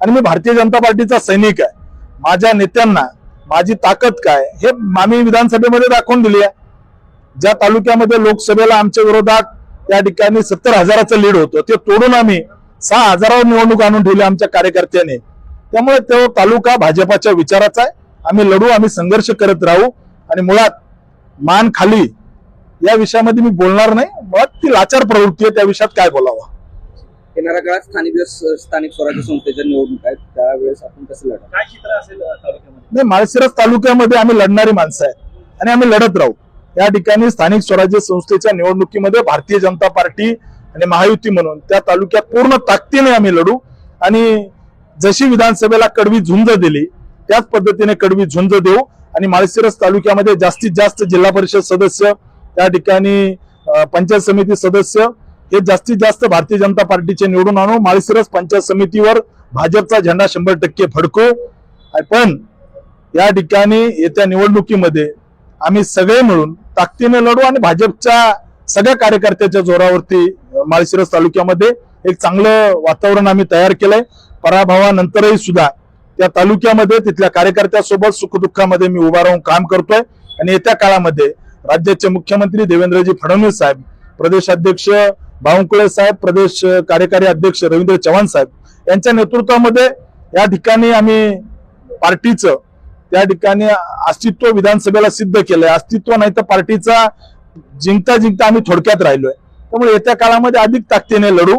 आणि मी भारतीय जनता पार्टीचा सैनिक आहे. माझ्या नेत्यांना माझी ताकद काय हे आम्ही विधानसभेमध्ये दाखवून दिली आहे. ज्या तालुक्यामध्ये लोकसभेला आमच्या विरोधात त्या ठिकाणी सत्तर हजाराचं लीड होतं ते तोडून आम्ही सहा हजारावर निवडणूक आणून ठेवली आमच्या कार्यकर्त्यांनी. त्यामुळे तो तालुका भाजपाच्या विचाराचा आहे. आम्ही लढू आम्ही संघर्ष करत राहू. आणि मुळात मान खाली या विषयामध्ये मी बोलणार नाही मुळात ती लाचार प्रवृत्ती आहे त्या विषयात काय बोलावं? येणाऱ्या काळात स्थानिक स्थानिक स्वराज्य संस्थेच्या निवडणूक आहेत त्यावेळेस आपण कसं लढा काय चित्र असेल तालुक्यामध्ये? नाही माळशिरस तालुक्यामध्ये आम्ही लढणारी माणसं आहेत आणि आम्ही लढत राहू. या ठिकाणी स्थानिक स्वराज्य संस्थेच्या निवडणुकीमध्ये भारतीय जनता पार्टी आणि महायुती म्हणून त्या तालुक्यात पूर्ण ताकदीने आम्ही लढू. आणि जशी विधानसभेला कडवी झुंज दिली त्याच पद्धतीने कडवी झुंज देऊ. आणि माळशिरस तालुक्यामध्ये जास्तीत जास्त जिल्हा परिषद सदस्य त्या ठिकाणी पंचायत समिती सदस्य हे जास्तीत जास्त भारतीय जनता पार्टीचे निवडून आणू. माळशिरस पंचायत समितीवर भाजपचा झेंडा शंभर टक्के फडकू. पण या ठिकाणी येत्या निवडणुकीमध्ये आम्ही सगळे मिळून ताकदीने लढू आणि भाजपच्या सगळ्या कार्यकर्त्याच्या जोरावरती माळशिरस तालुक्यामध्ये एक चांगलं वातावरण आम्ही तयार केलंय. पराभवानंतरही सुद्धा त्या तालुक्यामध्ये तिथल्या कार्यकर्त्यासोबत सुखदुःखामध्ये मी उभा राहून काम करतोय. आणि येत्या काळामध्ये राज्याचे मुख्यमंत्री देवेंद्रजी फडणवीस साहेब प्रदेशाध्यक्ष बावनकुळे साहेब प्रदेश कार्यकारी अध्यक्ष रवींद्र चव्हाण साहेब यांच्या नेतृत्वामध्ये या ठिकाणी आम्ही पार्टीचं त्या ठिकाणी अस्तित्व विधानसभेला सिद्ध केलंय. अस्तित्व नाही तर पार्टीचा जिंकता जिंकता आम्ही थोडक्यात राहिलोय. त्यामुळे येत्या काळामध्ये अधिक ताकदीने लढू.